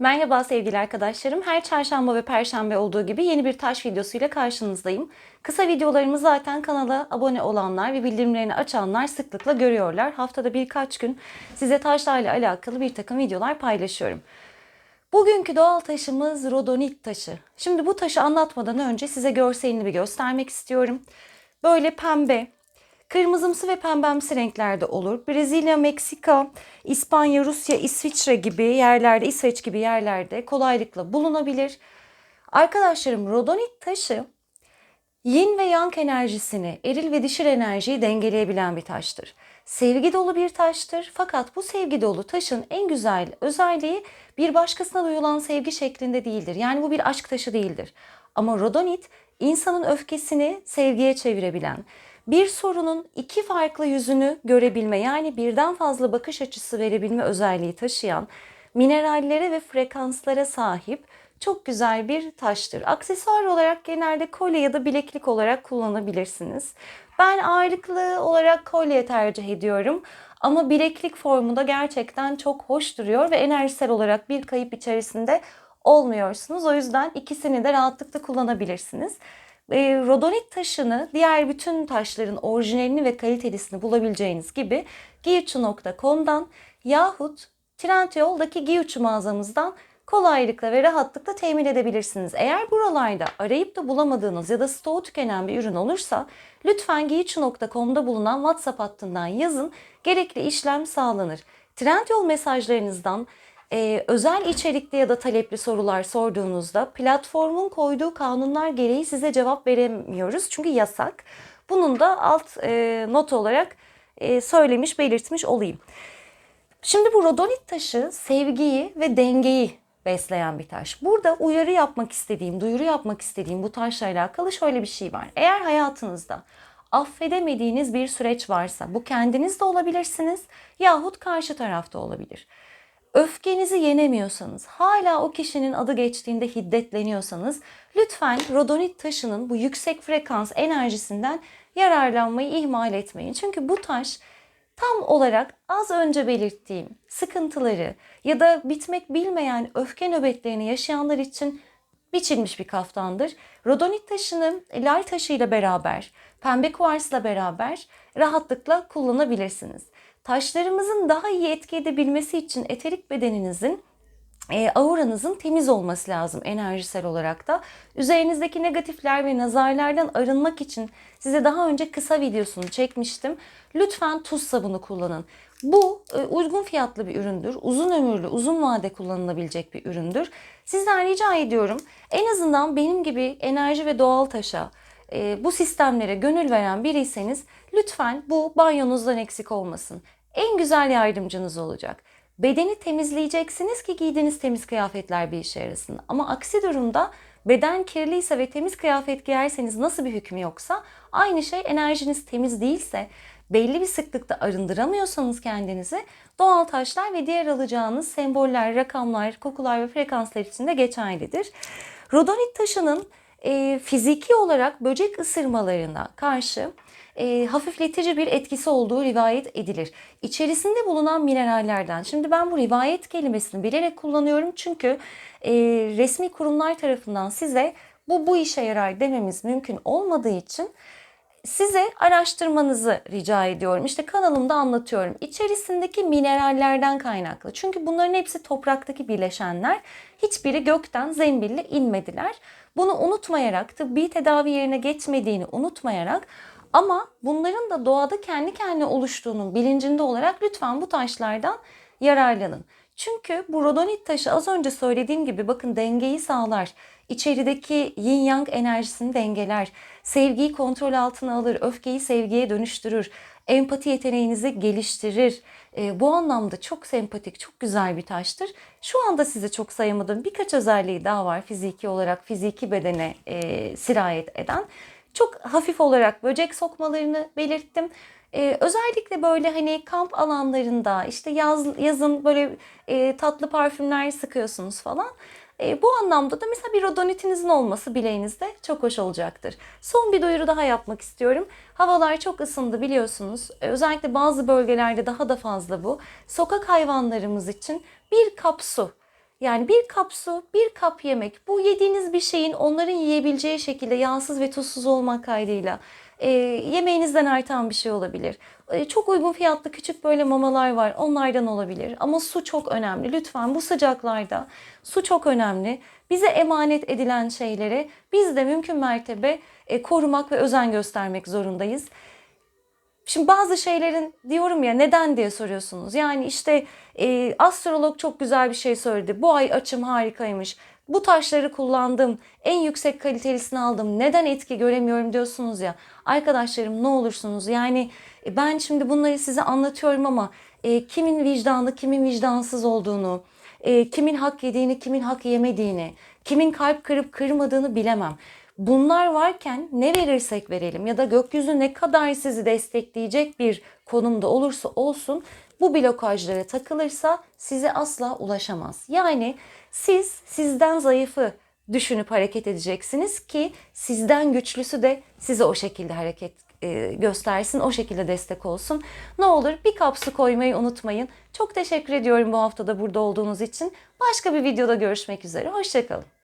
Merhaba sevgili arkadaşlarım. Her çarşamba ve perşembe olduğu gibi yeni bir taş videosuyla karşınızdayım. Kısa videolarımı zaten kanala abone olanlar ve bildirimlerini açanlar sıklıkla görüyorlar. Haftada birkaç gün size taşlarla alakalı bir takım videolar paylaşıyorum. Bugünkü doğal taşımız rodonit taşı. Şimdi bu taşı anlatmadan önce size görselini bir göstermek istiyorum. Böyle pembe, Kırmızımsı ve pembemsi renklerde olur. Brezilya, Meksika, İspanya, Rusya, İsviçre gibi yerlerde, İsveç gibi yerlerde kolaylıkla bulunabilir. Arkadaşlarım rodonit taşı yin ve yang enerjisini, eril ve dişil enerjiyi dengeleyebilen bir taştır. Sevgi dolu bir taştır fakat bu sevgi dolu taşın en güzel özelliği bir başkasına duyulan sevgi şeklinde değildir. Yani bu bir aşk taşı değildir. Ama rodonit insanın öfkesini sevgiye çevirebilen, bir sorunun iki farklı yüzünü görebilme yani birden fazla bakış açısı verebilme özelliği taşıyan minerallere ve frekanslara sahip çok güzel bir taştır. Aksesuar olarak genelde kolye ya da bileklik olarak kullanabilirsiniz. Ben ağırlıklı olarak kolye tercih ediyorum. Ama bileklik formu da gerçekten çok hoş duruyor ve enerjisel olarak bir kayıp içerisinde olmuyorsunuz. O yüzden ikisini de rahatlıkla kullanabilirsiniz. E, rodonit taşını diğer bütün taşların orijinalini ve kalitelisini bulabileceğiniz gibi giyucu.com'dan yahut Trendyol'daki Giyucu mağazamızdan kolaylıkla ve rahatlıkla temin edebilirsiniz. Eğer buralarda arayıp da bulamadığınız ya da stoğu tükenen bir ürün olursa lütfen giyucu.com'da bulunan WhatsApp hattından yazın. Gerekli işlem sağlanır. Trendyol mesajlarınızdan e, özel içerikli ya da talepli sorular sorduğunuzda platformun koyduğu kanunlar gereği size cevap veremiyoruz. Çünkü yasak. Bunun da alt e, not olarak e, söylemiş, belirtmiş olayım. Şimdi bu rodonit taşı sevgiyi ve dengeyi besleyen bir taş. Burada uyarı yapmak istediğim, duyuru yapmak istediğim bu taşla alakalı şöyle bir şey var. Eğer hayatınızda affedemediğiniz bir süreç varsa bu kendiniz de olabilirsiniz yahut karşı tarafta olabilir öfkenizi yenemiyorsanız, hala o kişinin adı geçtiğinde hiddetleniyorsanız lütfen rodonit taşının bu yüksek frekans enerjisinden yararlanmayı ihmal etmeyin. Çünkü bu taş tam olarak az önce belirttiğim sıkıntıları ya da bitmek bilmeyen öfke nöbetlerini yaşayanlar için biçilmiş bir kaftandır. Rodonit taşını lal taşıyla beraber, pembe kuarsla beraber rahatlıkla kullanabilirsiniz. Taşlarımızın daha iyi etki edebilmesi için eterik bedeninizin e, auranızın temiz olması lazım enerjisel olarak da. Üzerinizdeki negatifler ve nazarlardan arınmak için size daha önce kısa videosunu çekmiştim. Lütfen tuz sabunu kullanın. Bu e, uygun fiyatlı bir üründür. Uzun ömürlü, uzun vade kullanılabilecek bir üründür. Sizden rica ediyorum en azından benim gibi enerji ve doğal taşa, e, bu sistemlere gönül veren biriyseniz lütfen bu banyonuzdan eksik olmasın en güzel yardımcınız olacak. Bedeni temizleyeceksiniz ki giydiğiniz temiz kıyafetler bir işe yarasın. Ama aksi durumda beden kirliyse ve temiz kıyafet giyerseniz nasıl bir hükmü yoksa aynı şey enerjiniz temiz değilse belli bir sıklıkta arındıramıyorsanız kendinizi doğal taşlar ve diğer alacağınız semboller, rakamlar, kokular ve frekanslar için de geçerlidir. Rodonit taşının e, fiziki olarak böcek ısırmalarına karşı e, hafifletici bir etkisi olduğu rivayet edilir. İçerisinde bulunan minerallerden, şimdi ben bu rivayet kelimesini bilerek kullanıyorum çünkü e, resmi kurumlar tarafından size bu bu işe yarar dememiz mümkün olmadığı için size araştırmanızı rica ediyorum. İşte kanalımda anlatıyorum. İçerisindeki minerallerden kaynaklı. Çünkü bunların hepsi topraktaki bileşenler. Hiçbiri gökten zembille inmediler. Bunu unutmayarak, tıbbi tedavi yerine geçmediğini unutmayarak ama bunların da doğada kendi kendine oluştuğunun bilincinde olarak lütfen bu taşlardan yararlanın. Çünkü bu rodonit taşı az önce söylediğim gibi bakın dengeyi sağlar. İçerideki yin yang enerjisini dengeler. Sevgiyi kontrol altına alır. Öfkeyi sevgiye dönüştürür. Empati yeteneğinizi geliştirir. E, bu anlamda çok sempatik, çok güzel bir taştır. Şu anda size çok sayamadığım birkaç özelliği daha var fiziki olarak, fiziki bedene e, sirayet eden. Çok hafif olarak böcek sokmalarını belirttim. Ee, özellikle böyle hani kamp alanlarında işte yaz, yazın böyle e, tatlı parfümler sıkıyorsunuz falan. E, bu anlamda da mesela bir rodonitinizin olması bileğinizde çok hoş olacaktır. Son bir duyuru daha yapmak istiyorum. Havalar çok ısındı biliyorsunuz. E, özellikle bazı bölgelerde daha da fazla bu. Sokak hayvanlarımız için bir kap su Yani bir kap su, bir kap yemek. Bu yediğiniz bir şeyin onların yiyebileceği şekilde yağsız ve tuzsuz olmak kaydıyla e, yemeğinizden artan bir şey olabilir. E, çok uygun fiyatlı küçük böyle mamalar var. Onlardan olabilir. Ama su çok önemli. Lütfen bu sıcaklarda su çok önemli. Bize emanet edilen şeyleri biz de mümkün mertebe e, korumak ve özen göstermek zorundayız. Şimdi bazı şeylerin diyorum ya neden diye soruyorsunuz. Yani işte e, astrolog çok güzel bir şey söyledi. Bu ay açım harikaymış. Bu taşları kullandım. En yüksek kalitelisini aldım. Neden etki göremiyorum diyorsunuz ya. Arkadaşlarım ne olursunuz yani e, ben şimdi bunları size anlatıyorum ama e, kimin vicdanlı kimin vicdansız olduğunu, e, kimin hak yediğini kimin hak yemediğini, kimin kalp kırıp kırmadığını bilemem. Bunlar varken ne verirsek verelim ya da gökyüzü ne kadar sizi destekleyecek bir konumda olursa olsun bu blokajlara takılırsa size asla ulaşamaz. Yani siz sizden zayıfı düşünüp hareket edeceksiniz ki sizden güçlüsü de size o şekilde hareket e, göstersin, o şekilde destek olsun. Ne olur bir kap su koymayı unutmayın. Çok teşekkür ediyorum bu haftada burada olduğunuz için. Başka bir videoda görüşmek üzere. Hoşçakalın.